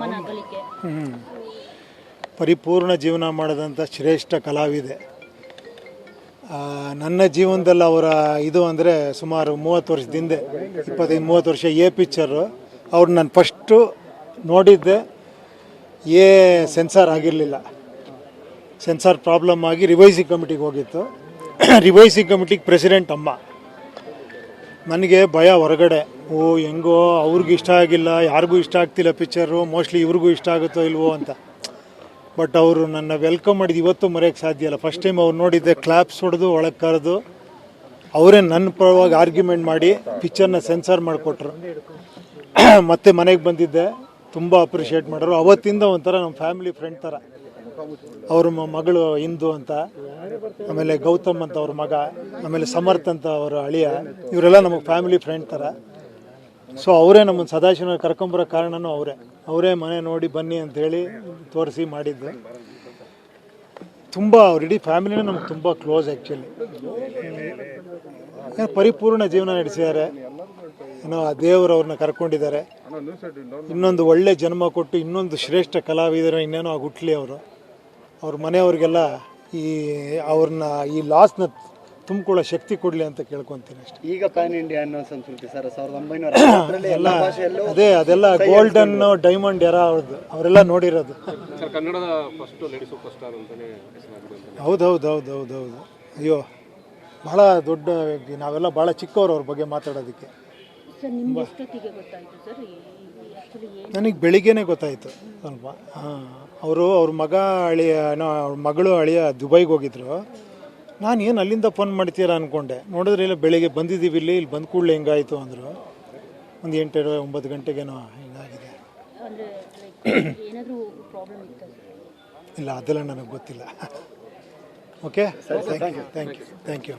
ಅಮ್ಮನ ಅಗಲಿಕೆ ಪರಿಪೂರ್ಣ ಜೀವನ ಮಾಡಿದಂಥ ಶ್ರೇಷ್ಠ ಕಲಾವಿದೆ. ನನ್ನ ಜೀವನದಲ್ಲಿ ಅವರ ಇದು ಅಂದರೆ ಸುಮಾರು ಮೂವತ್ತು ವರ್ಷದ ಹಿಂದೆ ಇಪ್ಪತ್ತೈದು ಮೂವತ್ತು ವರ್ಷ ಎ ಪಿಕ್ಚರು ಅವ್ರು ನಾನು ಫಸ್ಟು ನೋಡಿದ್ದೆ. ಏ ಸೆನ್ಸಾರ್ ಆಗಿರಲಿಲ್ಲ. ಸೆನ್ಸಾರ್ ಪ್ರಾಬ್ಲಮ್ ಆಗಿ ರಿವೈಸಿಂಗ್ ಕಮಿಟಿಗೆ ಹೋಗಿತ್ತು. ರಿವೈಸಿಂಗ್ ಕಮಿಟಿಗೆ ಪ್ರೆಸಿಡೆಂಟ್ ಅಮ್ಮ. ನನಗೆ ಭಯ ಹೊರಗಡೆ. ಓ, ಹೆಂಗೋ, ಅವ್ರಿಗೂ ಇಷ್ಟ ಆಗಿಲ್ಲ, ಯಾರಿಗೂ ಇಷ್ಟ ಆಗ್ತಿಲ್ಲ ಪಿಕ್ಚರು, ಮೋಸ್ಟ್ಲಿ ಇವ್ರಿಗೂ ಇಷ್ಟ ಆಗುತ್ತೋ ಇಲ್ವೋ ಅಂತ. ಬಟ್ ಅವರು ನನ್ನ ವೆಲ್ಕಮ್ ಮಾಡಿದ್ದು ಇವತ್ತು ಮರೆಯೋಕ್ಕೆ ಸಾಧ್ಯ ಇಲ್ಲ. ಫಸ್ಟ್ ಟೈಮ್ ಅವ್ರು ನೋಡಿದ್ದೆ ಕ್ಲಾಪ್ಸ್ ಹೊಡೆದು, ಒಳಗೆ ಕರೆದು. ಅವರೇ ನನ್ನ ಪರವಾಗಿ ಆರ್ಗ್ಯುಮೆಂಟ್ ಮಾಡಿ ಪಿಕ್ಚರ್ನ ಸೆನ್ಸಾರ್ ಮಾಡಿಕೊಟ್ರು. ಮತ್ತೆ ಮನೆಗೆ ಬಂದಿದ್ದೆ, ತುಂಬ ಅಪ್ರಿಷಿಯೇಟ್ ಮಾಡೋರು ಅವತ್ತಿಂದ ಒಂಥರ ನಮ್ಮ ಫ್ಯಾಮಿಲಿ ಫ್ರೆಂಡ್ ಥರ ಅವ್ರ ಮಗಳು ಇಂದು ಅಂತ. ಆಮೇಲೆ ಗೌತಮ್ ಅಂತ ಅವ್ರ ಮಗ, ಆಮೇಲೆ ಸಮರ್ಥ್ ಅಂತ ಅವರ ಅಳಿಯ, ಇವರೆಲ್ಲ ನಮಗೆ ಫ್ಯಾಮಿಲಿ ಫ್ರೆಂಡ್ ಥರ ಸೊ ಅವರೇ ನಮ್ಮನ್ನು ಸದಾಶಿವ ಕರ್ಕೊಂಬರೋ ಕಾರಣನೂ ಅವರೇ. ಅವರೇ ಮನೆ ನೋಡಿ ಬನ್ನಿ ಅಂತ ಹೇಳಿ ತೋರಿಸಿ ಮಾಡಿದ್ದು. ತುಂಬ, ಅವ್ರ ಇಡೀ ಫ್ಯಾಮಿಲಿನೇ ನಮ್ಗೆ ತುಂಬ ಕ್ಲೋಸ್ ಆ್ಯಕ್ಚುಲಿ ಪರಿಪೂರ್ಣ ಜೀವನ ನಡೆಸಿದ್ದಾರೆ. ಏನೋ ಆ ದೇವರು ಅವ್ರನ್ನ ಕರ್ಕೊಂಡಿದ್ದಾರೆ. ಇನ್ನೊಂದು ಒಳ್ಳೆ ಜನ್ಮ ಕೊಟ್ಟು ಇನ್ನೊಂದು ಶ್ರೇಷ್ಠ ಕಲಾವಿದರು ಇನ್ನೇನೋ ಆಗಿ ಹುಟ್ಲಿ ಅವರು. ಅವ್ರ ಮನೆಯವ್ರಿಗೆಲ್ಲ ಈ ಅವ್ರನ್ನ ಈ ಲಾಸ್ನ ತುಂಬಿಕೊಳ್ಳೋ ಶಕ್ತಿ ಕೊಡಲಿ ಅಂತ ಕೇಳ್ಕೊತೀನಿ ಅಷ್ಟೇ. ಈಗ ಪ್ಯಾನ್ ಇಂಡಿಯಾ ಅನ್ನೋ ಸಂಸ್ಕೃತಿ ಸರ್ ಸಾವಿರದ ಒಂಬೈನೂರ ಅರವತ್ತರಲ್ಲಿ ಎಲ್ಲ ಭಾಷೆಯಲ್ಲೂ ಅದೇ ಅದೆಲ್ಲ ಗೋಲ್ಡನ್ ಡೈಮಂಡ್ ಎರ ಅವ್ರದ್ದು ಅವರೆಲ್ಲ ನೋಡಿರೋದು. ಸರ್ ಕನ್ನಡದ ಫಸ್ಟ್ ಲೇಡಿ ಸೂಪರ್ ಸ್ಟಾರ್ ಅಂತಾನೆ ಹೆಸರಾಗಿದೆ ಅಂತ ಹೌದು ಹೌದು ಹೌದು ಹೌದು ಹೌದು ಅಯ್ಯೋ ಭಾಳ ದೊಡ್ಡ ವ್ಯಕ್ತಿ ನಾವೆಲ್ಲ ಭಾಳ ಚಿಕ್ಕವ್ರು ಅವ್ರ ಬಗ್ಗೆ ಮಾತಾಡೋದಕ್ಕೆ. ಸರ್ ಬೆಳಿಗ್ಗೆನೆ ಗೊತ್ತಾಯ್ತು ಸರ್ ಆ್ಯಕ್ಚುಲಿ ಏನು ನನಗೆ ಬೆಳಿಗ್ಗೆನೇ ಗೊತ್ತಾಯಿತು. ಸ್ವಲ್ಪ ಹಾಂ. ಅವರು ಅವ್ರ ಮಗ ಅಳಿಯ ಏನೋ ಅವ್ರ ಮಗಳು ಅಳಿಯ ದುಬೈಗೆ ಹೋಗಿದ್ರು. ನಾನು ಏನು ಅಲ್ಲಿಂದ ಫೋನ್ ಮಾಡ್ತೀರಾ ಅಂದ್ಕೊಂಡೆ ನೋಡಿದ್ರೆ ಇಲ್ಲ ಬೆಳಿಗ್ಗೆ ಬಂದಿದ್ದೀವಿ ಇಲ್ಲಿ ಇಲ್ಲಿ ಬಂದ ಕೂಡಲೇ ಹೆಂಗಾಯಿತು ಅಂದರು. ಒಂದು ಎಂಟು ಒಂಬತ್ತು ಗಂಟೆಗೇನೋ ಹಿಂಗಾಗಿದೆ. ಅಂದರೆ ಲೈಕ್ ಏನಾದರೂ ಪ್ರಾಬ್ಲಮ್ ಇತ್ತಾ? ಇಲ್ಲ ಅದೆಲ್ಲ ನನಗೆ ಗೊತ್ತಿಲ್ಲ. Okay thank you thank you thank you